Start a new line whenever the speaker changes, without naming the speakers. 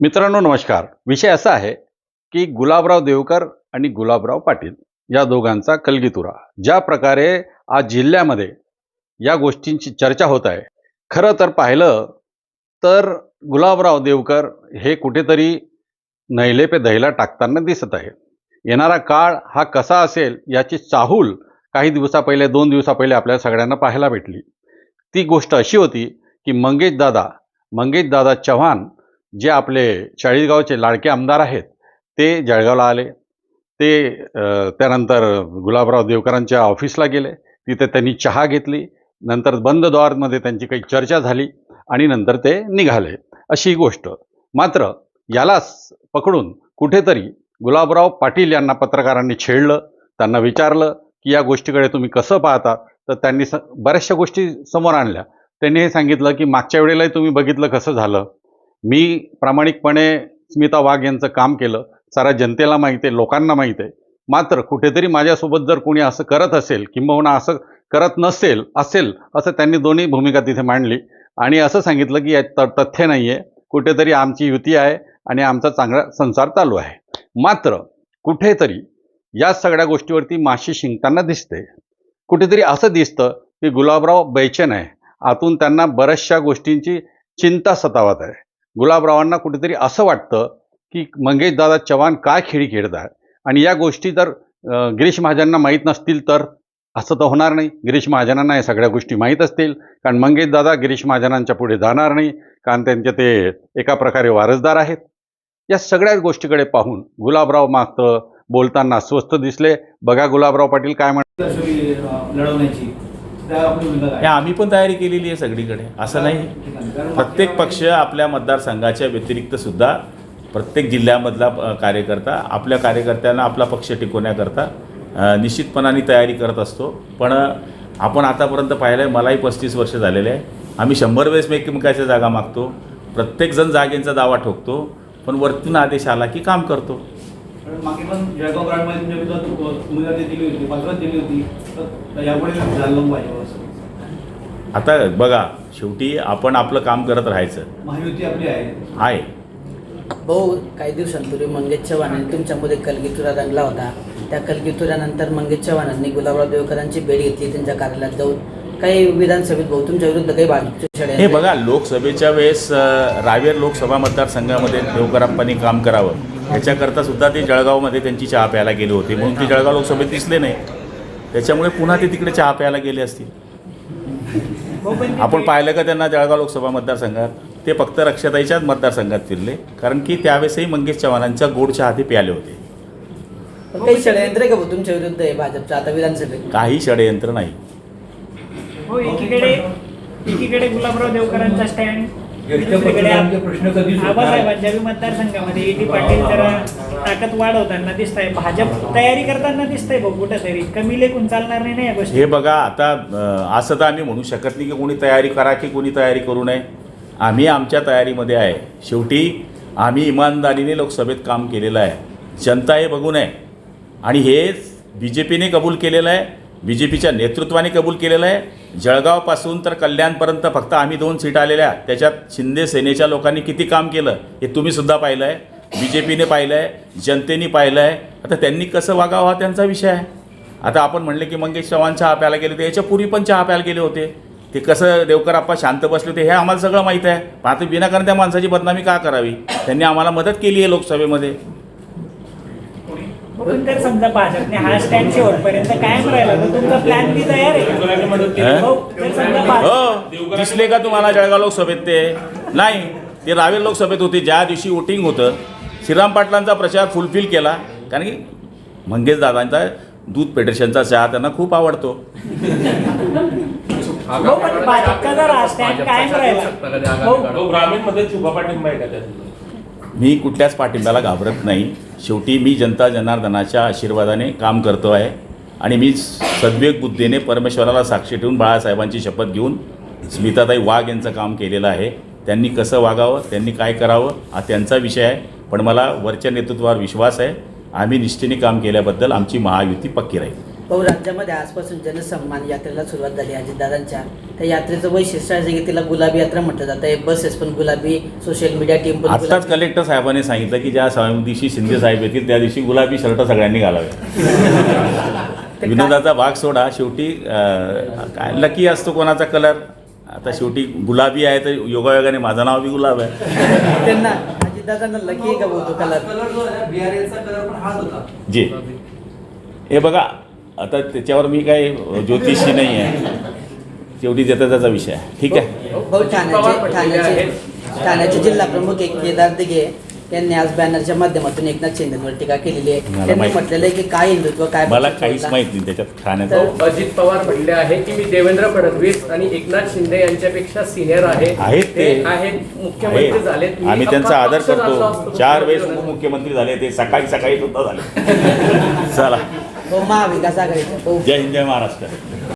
मित्रांनो नमस्कार. विषय असा आहे की गुलाबराव देवकर आणि गुलाबराव पाटील या दोघांचा कलगीतुरा. ज्या प्रकारे आज जिल्ह्यामध्ये या गोष्टींची चर्चा होत आहे खरं तर पाहिलं तर गुलाबराव देवकर हे कुठेतरी नैले पे दहीला टाकताना दिसत आहे येणारा काळ हा कसा असेल याची चाहूल काही दिवसा पहिले दोन दिवसा पहिले आपल्या सगळ्यांना पाहायला भेटली. ती गोष्ट अशी होती की मंगेश दादा मंगेश दादा चव्हाण जे आपले चाळीसगावचे लाडके आमदार आहेत ते जळगावला आले. ते त्यानंतर गुलाबराव देवकरांच्या ऑफिसला गेले. तिथे त्यांनी चहा घेतली. नंतर बंद द्वारमध्ये त्यांची काही चर्चा झाली आणि नंतर ते निघाले. अशी गोष्ट. मात्र यालाच पकडून कुठेतरी गुलाबराव पाटील यांना पत्रकारांनी छेडलं. त्यांना विचारलं की या गोष्टीकडे तुम्ही कसं पाहता? तर त्यांनी स बऱ्याचशा गोष्टी समोर आणल्या. त्यांनी हे सांगितलं की मागच्या वेळेलाही तुम्ही बघितलं कसं झालं. मी प्रामाणिकपणे स्मिता वाघ यांचं काम केलं. सारा जनतेला माहीत आहे लोकांना माहीत आहे. मात्र कुठेतरी माझ्यासोबत जर कोणी असं करत असेल किंबहुना असं करत नसेल असेल असं त्यांनी दोन्ही भूमिका तिथे मांडली. आणि असं सांगितलं की यात तथ्य नाही आहे कुठेतरी आमची युती आहे आणि आमचा चांगला संसार चालू आहे. मात्र कुठेतरी या सगळ्या गोष्टीवरती माशी शिंकताना दिसते. कुठेतरी असं दिसतं की गुलाबराव बैचन आहे. आतून त्यांना बऱ्याचशा गोष्टींची चिंता सतावत आहे. गुलाबरावांना कुठेतरी असं वाटतं की मंगेश दादा चव्हाण काय खेळी खेळत आणि या गोष्टी जर गिरीश महाजनांना माहीत नसतील तर असं तर होणार नाही. गिरीश महाजनांना या सगळ्या गोष्टी माहीत असतील. कारण मंगेशदादा गिरीश महाजनांच्या पुढे जाणार नाही. कारण त्यांचे ते एका प्रकारे वारसदार आहेत. या सगळ्या गोष्टीकडे पाहून गुलाबराव मात्र बोलताना अस्वस्थ दिसले. बघा गुलाबराव पाटील काय म्हणतात
लढवण्याची?
या आम्ही पण तयारी केलेली आहे सगळीकडे. असं नाही. प्रत्येक पक्ष आपल्या मतदारसंघाच्या व्यतिरिक्त सुद्धा प्रत्येक जिल्ह्यामधला कार्यकर्ता आपल्या कार्यकर्त्यांना आपला पक्ष टिकवण्याकरता निश्चितपणाने तयारी करत असतो. पण आपण आतापर्यंत पाहिलं आहे मलाही पस्तीस वर्ष झालेले आहे. आम्ही शंभर वेळेस एकमेकाच्या जागा मागतो. प्रत्येकजण जागेंचा दावा ठोकतो. पण वरतून आदेश आला की काम करतो.
मागे पण जळगाव तुमच्या विरोधात उमेदवारी दिली होती दिली होती. तर यापुढे झालं पाहिजे असं.
आता बघा शेवटी आपण आपलं काम करत राहायचं.
महायुती आपली आहे.
आहे.
भाऊ काही दिवसांपूर्वी मंगेश चव्हाणांनी तुमच्यामध्ये कलगीतुरा रंगला होता. त्या कलगीतुऱ्यानंतर मंगेश चव्हाणांनी गुलाबराव देवकरांची भेट घेतली त्यांच्या कार्यालयात जाऊन. काही विधानसभेत भाऊ तुमच्या विरुद्ध काही भाजपचे
हे बघा लोकसभेच्या वेळेस रावेर लोकसभा मतदारसंघामध्ये देवकराप्पांनी काम करावं. याच्याकरता सुद्धा ते जळगावमध्ये त्यांची चहा प्यायला गेले होते. म्हणून ते जळगाव लोकसभेत दिसले नाही. त्याच्यामुळे पुन्हा ते तिकडे चहा प्यायला गेले असतील. आपण पाहिलं का त्यांना जळगाव लोकसभा मतदारसंघात? ते फक्त रक्षाताईच्याच मतदारसंघात फिरले. कारण की त्यावेळेसही मंगेश चव्हाणांच्या गोड चहा ते प्याले होते.
काही षडयंत्र आहे का भाऊ तुमच्या विरुद्ध आहे भाजपचं आता विधानसभेत?
काही षडयंत्र नाही.
हो एकीकडे एकीकडे गुलाबराव देवकरांचा स्टँड दुसरीकडे
आमचे प्रश्न कधीच होत
आबासाहेबांच्या बी मतदारसंघामध्ये ए टी पाटील जरा ताकद वाढवताना दिसत आहे भाजप तयारी करताना दिसतंय भाऊ कुठंतरी कमी लेखून चालणार नाही ना या गोष्टी.
हे बघा आता अ, असं तर आम्ही म्हणू शकत नाही की कोणी तयारी करा की कोणी तयारी करू नये. आम्ही आमच्या तयारीमध्ये आहे. शेवटी आम्ही इमानदारीने लोकसभेत काम केलेलं आहे. जनता हे बघू नये. आणि हे बी जे पीने कबूल केलेलं आहे. बी जे पीच्या नेतृत्वाने कबूल केलेलं आहे. जळगावपासून तर कल्याणपर्यंत फक्त आम्ही दोन सीट आलेल्या त्याच्यात शिंदे सेनेच्या लोकांनी किती काम केलं हे तुम्हीसुद्धा पाहिलं आहे बी जे पीने पाहिलं आहे जनतेने पाहिलं आहे आता त्यांनी कसं वागावं हा त्यांचा विषय आहे. आता आपण म्हणले की मंगेश चव्हाण चहा प्यायला गेले होते याच्यापूर्वी पण चहा प्यायला गेले होते. ते कसं देवकर आप्पा शांत बसले होते हे आम्हाला सगळं माहीत आहे. पण आता विनाकारण त्या माणसाची बदनामी का करावी? त्यांनी आम्हाला मदत केली आहे लोकसभेमध्ये.
तर समजा भाजपने हा स्टँड शेवटपर्यंत कायम राहिला तर तुमचा प्लॅन बी तयार आहे.
हं?
हो, जर समजा भाजप-
हो दिसले का तुम्हाला जळगाव लोकसभेत ते? नाही ते रावेर लोकसभेत होते ज्या दिवशी वोटिंग होतं श्रीराम पाटलांचा प्रचार फुलफिल केला. कारण की मंगेश दादांचा दूध फेडरेशनचा चहा त्यांना खूप आवडतो.
हो, पण भाजपचा जर हा स्टँड कायम राहिला. हो,
तो ग्रामीणमध्ये शुभा आहे का? त्यात
मी कुठल्याच पाठिंब्याला घाबरत नाही. शेवटी मी जनता जनार्दनाच्या आशीर्वादाने काम करतो आहे आणि मी सद्विवेक बुद्धीने परमेश्वराला साक्षी ठेवून बाळासाहेबांची शपथ घेऊन स्मिताताई वाघ यांचं काम केलेलं आहे. त्यांनी कसं वागावं त्यांनी काय करावं हा त्यांचा विषय आहे. पण मला वरच्या नेतृत्वावर विश्वास आहे. आम्ही निष्ठेने काम केल्याबद्दल आमची महायुती पक्की राहील.
भाऊ राज्यामध्ये आजपासून जनसन्मान यात्रेला सुरुवात झाली अजितदादांच्या त्या यात्रेचं वैशिष्ट्य आहे की तिला गुलाबी यात्रा म्हटलं जातं. हे बसेस पण गुलाबी सोशल मीडिया टीम पण
आत्ताच
गुलाबी.
कलेक्टर साहेबांनी सांगितलं की ज्या सा- दिवशी शिंदे साहेब येतील त्या दिवशी गुलाबी शर्ट सगळ्यांनी घालावे.
ते
विनोदाचा भाग सोडा. शेवटी अं, काय लकी असतो कोणाचा कलर आता शेवटी गुलाबी आहे तर योगायोगाने माझं नाव बी गुलाब आहे.
त्यांना अजितदादांना लकी आहे का भाऊ तो कलर
कलर जो आहे बिहारीचा कलर पण हाच होता.
जी. हे बघा आता त्याच्यावर मी काय ज्योतिषी नाही आहे शेवटी ज्याचा त्याचा विषय आहे. ठीक आहे?
भाऊ ठाण्याचे ठाण्याचे ठाण्याचे जिल्हा प्रमुख एक केदार दिघे. यांनी आज बॅनरच्या माध्यमातून एकनाथ शिंदेवर टीका केलेली आहे.
मला
त्यांनी
माहित-
म्हटलेलं आहे की काय हिंदुत्व काय
मला काहीच. माहीत नाही त्याच्यात ठाण्याचं
तर-
अजित पवार म्हणले आहे की मी देवेंद्र फडणवीस आणि एकनाथ शिंदे यांच्यापेक्षा सिनियर आहे.
आहेत ते.
आहेत मुख्यमंत्री
आहे.
झालेत. मी
आम्ही त्यांचा आदर करतो. चार वेळेस
मुख्यमंत्री
उपमुख्यमंत्री झाले ते सकाळी सकाळी सुद्धा झाले. चला.
भाऊ महाविकास आघाडीचे. भाऊ
जय हिंद जय महाराष्ट्र.